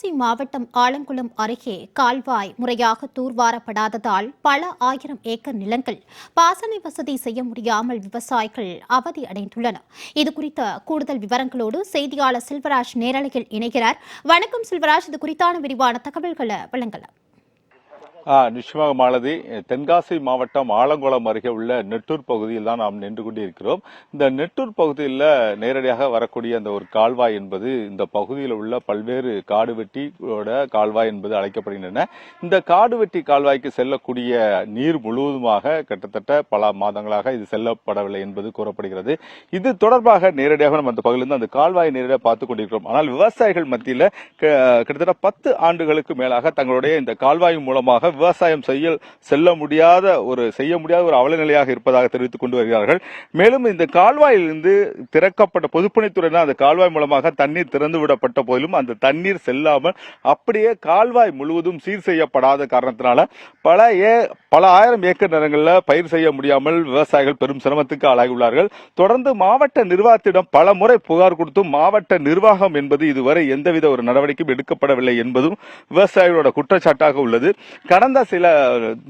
தென்காசி மாவட்டம் ஆலங்குளம் அருகே கால்வாய் முறையாக தூர்வாரப்படாததால் பல ஆயிரம் ஏக்கர் நிலங்கள் பாசன வசதி செய்ய முடியாமல் விவசாயிகள் அவதி அடைந்துள்ளனர். இது குறித்த கூடுதல் விவரங்களோடு செய்தியாளர் செல்வராஜ் நேரலையில் இணைகிறார். வணக்கம் செல்வராஜ். இது குறித்தான விரிவான தகவல்களை வழங்கலாம். நிச்சயமாக மாலதி. தென்காசி மாவட்டம் ஆலங்குளம் அருகே உள்ள நெட்டூர் பகுதியில் தான் நாம் நின்று கொண்டிருக்கிறோம். இந்த நெட்டூர் பகுதியில் நேரடியாக வரக்கூடிய அந்த ஒரு கால்வாய் என்பது இந்த பகுதியில் உள்ள பல்வேறு காடு வெட்டியோட கால்வாய் என்பது அழைக்கப்படுகின்றன. இந்த காடு வெட்டி கால்வாய்க்கு செல்லக்கூடிய நீர் முழுவதுமாக கிட்டத்தட்ட பல மாதங்களாக இது செல்லப்படவில்லை என்பது கூறப்படுகிறது. இது தொடர்பாக நேரடியாக நம்ம அந்த பகுதியிலிருந்து அந்த கால்வாயை நேரடியாக பார்த்து கொண்டிருக்கிறோம். ஆனால் விவசாயிகள் மத்தியில் க- கிட்டத்தட்ட பத்து ஆண்டுகளுக்கு மேலாக தங்களுடைய இந்த கால்வாய் மூலமாக விவசாயம் செய்ய செல்ல முடியாத ஒரு செய்ய முடியாத ஒரு அவலநிலையாக இருப்பதாக தெரிவித்துக் கொண்டு வருகிறார்கள். மேலும் இந்த கால்வாயிலிருந்து திறக்கப்பட்ட பொதுப்பணித்துறையினர் அந்த கால்வாய் மூலமாக தண்ணீர் திறந்து விடப்பட்ட போதிலும் அந்த தண்ணீர் செல்லாமல் அப்படியே கால்வாய் முழுவதும் சீர் செய்யப்படாத காரணத்தினால பல ஏ பல ஆயிரம் ஏக்கர் நிலங்களில் பயிர் செய்ய முடியாமல் விவசாயிகள் பெரும் சிரமத்துக்கு ஆளாகியுள்ளார்கள். தொடர்ந்து மாவட்ட நிர்வாகத்திடம் பல முறை புகார் கொடுத்தும் மாவட்ட நிர்வாகம் என்பது இதுவரை எந்தவித ஒரு நடவடிக்கையும் எடுக்கப்படவில்லை என்பதும் விவசாயிகளோட குற்றச்சாட்டாக உள்ளது. கடந்த சில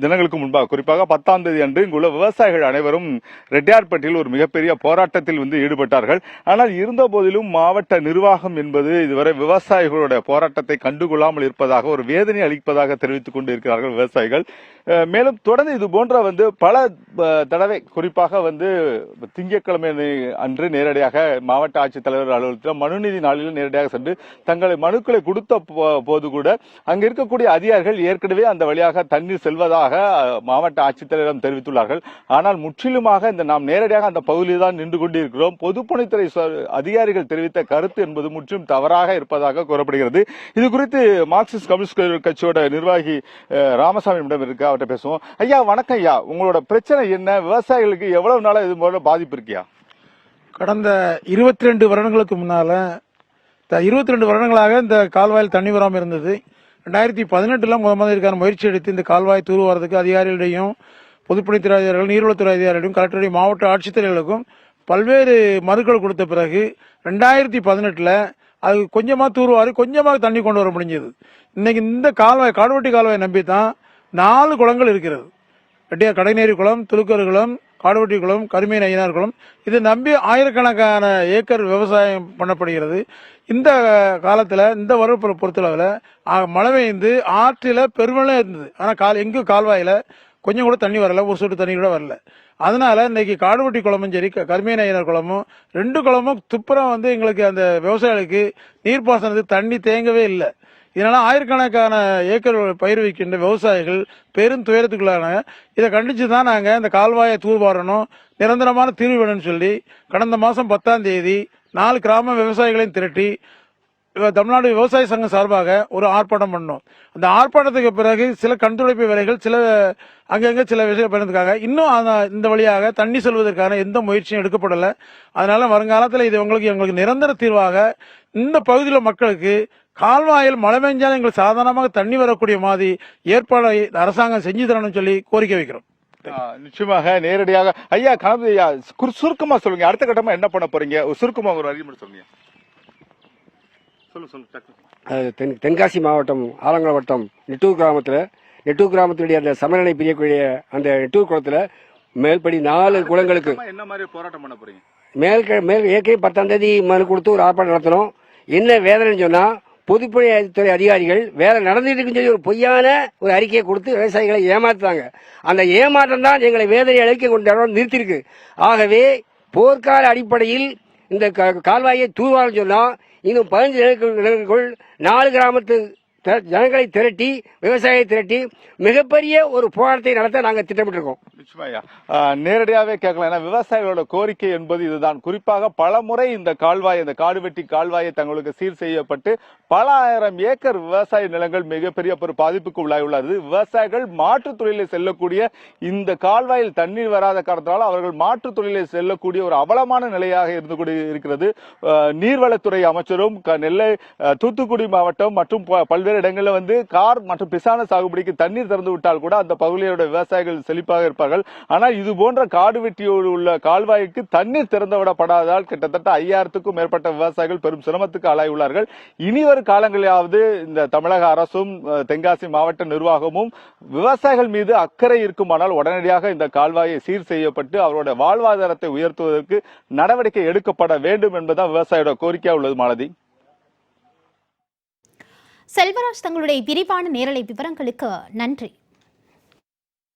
தினங்களுக்கு முன்பாக குறிப்பாக பத்தாம் தேதி அன்று இங்குள்ள விவசாயிகள் அனைவரும் ரெட்டியார்பட்டியில் ஒரு மிகப்பெரிய போராட்டத்தில் வந்து ஈடுபட்டார்கள். ஆனால் இருந்த போதிலும் மாவட்ட நிர்வாகம் என்பது இதுவரை விவசாயிகளுடைய போராட்டத்தை கண்டுகொள்ளாமல் இருப்பதாக ஒரு வேதனை அளிப்பதாக தெரிவித்துக் கொண்டிருக்கிறார்கள் விவசாயிகள். மேலும் தொடர்ந்து இது போன்ற வந்து பல தடவை குறிப்பாக வந்து திங்கட்கிழமை அன்று நேரடியாக மாவட்ட ஆட்சித்தலைவர் அலுவலகத்தில் மனுநீதி நாளில் நேரடியாக சென்று தங்களை மனுக்களை கொடுத்த போ- போது கூட அங்கு இருக்கக்கூடிய அதிகாரிகள் ஏற்கனவே அந்த வழி வழியாக தண்ணீர் செல்வதாக மாவட்ட ஆட்சித்தலைவரிடம் தெரிவித்துள்ளார்கள். ஆனால் முற்றிலுமாக இந்த நாம் நேரடியாக அந்த பகுதியில் தான் நின்று கொண்டிருக்கிறோம். பொதுப்பணித்துறை அதிகாரிகள் தெரிவித்த கருத்து என்பது முற்றிலும் தவறாக இருப்பதாக கூறப்படுகிறது. இது குறித்து மார்க்சிஸ்ட் கம்யூனிஸ்ட் கட்சியோட நிர்வாகி அஹ், ராமசாமியிடம் இருக்கு. அவர்கிட்ட பேசுவோம். ஐயா வணக்கம் ஐயா. உங்களோட பிரச்சனை என்ன? விவசாயிகளுக்கு எவ்வளவு நாளாக இது போல பாதிப்பு இருக்கியா? கடந்த இருபத்தி ரெண்டு வருடங்களுக்கு முன்னால இருபத்தி ரெண்டு வருடங்களாக இந்த கால்வாயில் தண்ணி வராமல் இருந்தது. ரெண்டாயிரத்தி பதினெட்டுல முத முதல் இருக்கான முயற்சி எடுத்து இந்த கால்வாய் தூர்வாரத்துக்கு அதிகாரிகளிடையும் பொதுப்பணித்துறை அதிகாரிகள் நீர்வளத்துறை அதிகாரிகளையும் கலெக்டரையும் மாவட்ட ஆட்சித்தலைவர்களுக்கும் பல்வேறு மறுக்கள் கொடுத்த பிறகு ரெண்டாயிரத்தி பதினெட்டுல அது கொஞ்சமாக தூர்வாரி கொஞ்சமாக தண்ணி கொண்டு வர முடிஞ்சது. இன்றைக்கி இந்த கால்வாய் காடுவெட்டி கால்வாயை நம்பி தான் நாலு குளங்கள் இருக்கிறது. ரெட்டியார் கடைநேரி குளம் துலுக்கர் குளம் காடுவெட்டி குளம் கருமீன் ஐயனார் குளம் நம்பி ஆயிரக்கணக்கான ஏக்கர் விவசாயம் பண்ணப்படுகிறது. இந்த காலத்தில் இந்த வருட பொறுத்தளவில் மழை பெய்ந்து ஆற்றில் பெருமளவு இருந்தது. ஆனால் கால் எங்கேயும் கால்வாயில் கொஞ்சம் கூட தண்ணி வரல ஒரு சொட்டு தண்ணி கூட வரல. அதனால இன்னைக்கு காடுவெட்டி குளமும் சரி க- ஐயனர் குளமும் ரெண்டு குளமும் துப்புரம் வந்து எங்களுக்கு அந்த விவசாயிகளுக்கு நீர்ப்பாசனத்துக்கு தண்ணி தேங்கவே இல்லை. இதனால் ஆயிரக்கணக்கான ஏக்கர் பயிர் வைக்கின்ற விவசாயிகள் பெரும் துயரத்துக்குள்ளான. இதை கண்டித்து தான் நாங்கள் இந்த கால்வாயை தூர்வாரணும். நிரந்தரமான தீர்வு வேணும்னு சொல்லி கடந்த மாதம் பத்தாம் தேதி நாலு கிராம விவசாயிகளையும் திரட்டி தமிழ்நாடு விவசாய சங்கம் சார்பாக ஒரு ஆர்ப்பாட்டம் பண்ணோம். அந்த ஆர்ப்பாட்டத்துக்கு பிறகு சில கண்துடைப்பு வேலைகள் சில அங்கங்கே சில விஷயம் பண்ணிருக்காங்க இன்னும் அந்த- இந்த வழியாக தண்ணி செல்வதற்கான எந்த முயற்சியும் எடுக்கப்படலை. அதனால வருங்காலத்தில் இது உங்களுக்கு எங்களுக்கு நிரந்தர தீர்வாக இந்த பகுதியில் மக்களுக்கு கால்வாயில் மழை பெஞ்சாலும் எங்களுக்கு சாதாரணமாக தண்ணி வரக்கூடிய மாதிரி ஏற்பாடை அரசாங்கம் செஞ்சு தரணும்னு சொல்லி கோரிக்கை வைக்கிறோம். நிச்சயமாக நேரடியாக. ஐயா கணபதி ஐயா சுருக்கமா சொல்லுங்க. அடுத்த கட்டமா என்ன பண்ண போறீங்க? ஒரு சுருக்கமா ஒரு அறிமுறை சொல்லுங்க. தென் தென்காசி மாவட்டம் ஆலங்குளம் வட்டம் நெட்டூர் கிராமத்தில் நெட்டூர் கிராமத்தினுடைய அந்த சமநிலை பிரியக்கூடிய அந்த நெட்டூர் குளத்தில் மேல்படி நாலு குளங்களுக்கு என்ன மாதிரி போராட்டம் பண்ண போறீங்க? மேல் மேல் ஏற்கனவே பத்தாம் தேதி மனு கொடுத்து ஒரு ஆர்ப்பாட்டம் நடத்தணும். என்ன வேதனைன்னு சொன்னா பொதுப்பணித்துறை அதிகாரிகள் வேலை நடந்துட்டு இருக்குன்னு சொல்லி ஒரு பொய்யான ஒரு அறிக்கையை கொடுத்து விவசாயிகளை ஏமாத்துறாங்க. அந்த ஏமாற்றம் தான் எங்களை வேதனை அழைக்க கொண்டு நிறுத்திருக்கு நிறுத்தியிருக்கு. ஆகவே போர்க்கால அடிப்படையில் இந்த க- கால்வாயை தூர்வாரம் சொன்னால் இன்னும் பதினஞ்சு நிலங்களுக்குள் நாலு கிராமத்து ஜனங்களை திரட்டி விவசாயியை திரட்டி மிகப்பெரிய ஒரு போராட்டத்தை நடத்த நாங்கள் திட்டமிட்டிருக்கோம். நிச்சயமாயா நேரடியாகவே கேட்கலாம். ஏன்னா விவசாயிகளோட கோரிக்கை என்பது இதுதான். குறிப்பாக பல முறை இந்த கால்வாய் இந்த காடுவெட்டி கால்வாயை தங்களுக்கு சீர் செய்யப்பட்டு பல ஆயிரம் ஏக்கர் விவசாய நிலங்கள் மிகப்பெரிய ஒரு பாதிப்புக்கு உள்ளாகியுள்ளது. விவசாயிகள் மாற்றுத் தொழிலில் செல்லக்கூடிய இந்த கால்வாயில் தண்ணீர் வராத காரணத்தினால் அவர்கள் மாற்றுத் தொழிலில் செல்லக்கூடிய ஒரு அவலமான நிலையாக இருந்து கொண்டு இருக்கிறது நீர்வளத்துறை அமைச்சரும் நெல்லை தூத்துக்குடி மாவட்டம் மற்றும் பல்வேறு பல்வேறு இடங்களில் வந்து கார் மற்றும் பிசான சாகுபடிக்கு தண்ணீர் திறந்து விட்டால் கூட அந்த பகுதியோட விவசாயிகள் செழிப்பாக இருப்பார்கள். ஆனால் இது போன்ற காடு வெட்டியோடு உள்ள கால்வாய்க்கு தண்ணீர் திறந்து விடப்படாததால் கிட்டத்தட்ட ஐயாயிரத்துக்கும் மேற்பட்ட விவசாயிகள் பெரும் சிரமத்துக்கு ஆளாகியுள்ளார்கள். இனி வரும் காலங்களிலாவது இந்த தமிழக அரசும் தென்காசி மாவட்ட நிர்வாகமும் விவசாயிகள் மீது அக்கறை இருக்குமானால் உடனடியாக இந்த கால்வாயை சீர் செய்யப்பட்டு அவரோட வாழ்வாதாரத்தை உயர்த்துவதற்கு நடவடிக்கை எடுக்கப்பட வேண்டும் என்பதுதான் விவசாயியோட கோரிக்கையா உள்ளது மாலதி? செல்வராஜ் தங்களுடைய விரிவான நேரலை விவரங்களுக்கு நன்றி.